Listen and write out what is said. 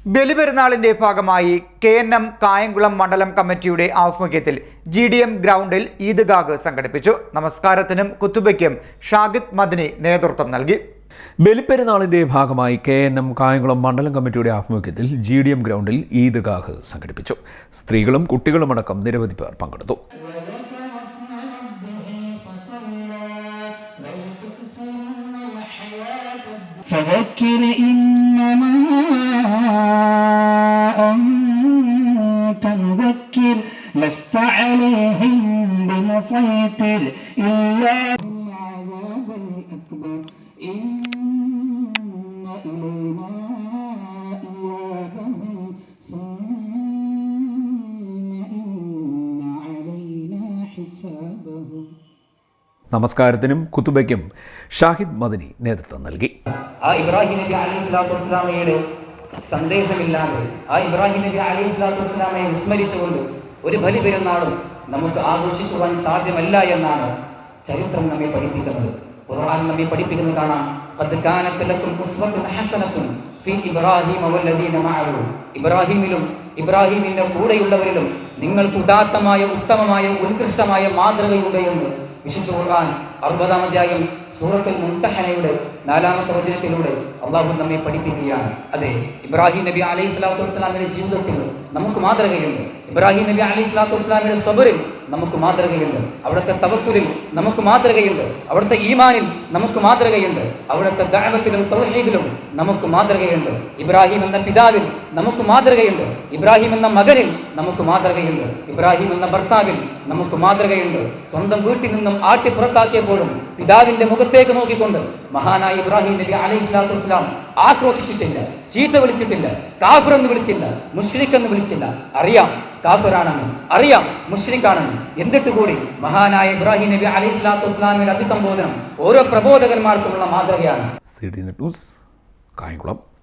ബലിപെരുന്നാളിന്റെ ഭാഗമായി K N M Kayamkulam മണ്ഡലം കമ്മിറ്റിയുടെ ആഭിമുഖ്യത്തിൽ ജി ഡി എം ഗ്രൗണ്ടിൽ ഈദ്ഗാഹ് സംഘടിപ്പിച്ചു നമസ്കാരത്തിനും കുത്തുബയ്ക്കും ഷാഗിദ് മദിനി നേതൃത്വം നൽകി ബലിപ്പെരുന്നാളിന്റെ ഭാഗമായി കെ എൻ എം കായംകുളം മണ്ഡലം കമ്മിറ്റിയുടെ ആഭിമുഖ്യത്തിൽ ജി ഡി എം ഗ്രൗണ്ടിൽ ഈദ്ഗാഹ് സംഘടിപ്പിച്ചു സ്ത്രീകളും കുട്ടികളുമടക്കം നിരവധി പേർ പങ്കെടുത്തു فذكر إنما مذكر لست عليهم بمسيطر إلا العذاب الأكبر إن إلينا إيابهم ثم إن علينا حسابهم നമസ്കാരത്തിനും കുത്തുബയ്ക്കും ഷാഹിദ് മദനി നേതൃത്വം നൽകി ആ ഇബ്രാഹിം നബി അലൈഹി സ്വലാത്തു വസ്സലാമയുടെ സന്ദേശമില്ലാതെ ആ ഇബ്രാഹിം നബി അലൈഹി സ്വലാത്തു വസ്സലാമയെ വിസ്മരിച്ചുകൊണ്ട് ഒരു ബലി പെരുന്നാളും നമുക്ക് ആഘോഷിക്കുവാൻ സാധ്യമല്ല എന്നാണ് ചരിത്രം നമ്മെ പഠിപ്പിക്കുന്നത് ഖുർആൻ നമ്മെ പഠിപ്പിക്കുന്നത് കാണാം "ഖദ് കാനത്ത് ലക്കും ഉസ്വത്തുൻ ഫീ ഇബ്രാഹിമ വല്ലദീന മഅഹു." ഇബ്രാഹിമിലും ഇബ്രാഹിമിന്റെ കൂടെയുള്ളവരിലും നിങ്ങൾക്ക് ഉദാത്തമായ ഉത്തമമായ ഉത്കൃഷ്ടമായ മാതൃകയുണ്ട് എന്ന് വിശുദ്ധ ഖുർആൻ അറുപതാം അധ്യായം സൂറത്തുൽ മുംതഹനയുടെ നാലാമത്തെ വചനത്തിലൂടെ അള്ളാഹു നമ്മെ പഠിപ്പിക്കുകയാണ്. അതെ ഇബ്രാഹിം നബി അലൈഹി സ്വലാത്തു വസ്സലാമിന്റെ ജീവിതത്തിൽ നമുക്ക് മാതൃകയുണ്ട്. ഇബ്രാഹിം നബി അലി സ്വലാത്തു വസ്സലാമിന്റെ സബറിൽ നമുക്ക് മാതൃകയുണ്ട്. അവിടുത്തെ തവക്കുലിൽ നമുക്ക് മാതൃകയുണ്ട്. അവിടുത്തെ ഈമാനിൽ നമുക്ക് മാതൃകയുണ്ട്. അവിടുത്തെ ദാനത്തിലും തൗഹീദിലും നമുക്ക് മാതൃകയുണ്ട്. ഇബ്രാഹിം എന്ന പിതാവിൽ നമുക്ക് മാതൃകയുണ്ട്. ഇബ്രാഹിം എന്ന മകനിൽ നമുക്ക് മാതൃകയുണ്ട്. ഇബ്രാഹിം എന്ന ഭർത്താവിൽ നമുക്ക് മാതൃകയുണ്ട്. സ്വന്തം വീട്ടിൽ നിന്നും ആട്ടി പുറത്താക്കിയപ്പോഴും പിതാവിന്റെ മുഖത്തേക്ക് നോക്കിക്കൊണ്ട് മഹാനായ ഇബ്രാഹിം നബി അലൈഹി സ്വലാത്തു വസ്സലാം ആക്രോശിച്ചിട്ടില്ല ചീത്ത വിളിച്ചിട്ടില്ല കാഫർ എന്ന് വിളിച്ചില്ല മുഷ്രിഖ് എന്ന് വിളിച്ചില്ല. അറിയാം കാഫിറാണെന്ന് അറിയാം മുഷ്രിഖാണെന്ന് എന്നിട്ട് കൂടി മഹാനായ ഇബ്രാഹിം നബി അലൈഹി സ്വലാത്തു വസ്സലാമിന്റെ അഭിസംബോധനം ഓരോ പ്രബോധകന്മാർക്കുമുള്ള മാതൃകയാണ്. കായംകുളം.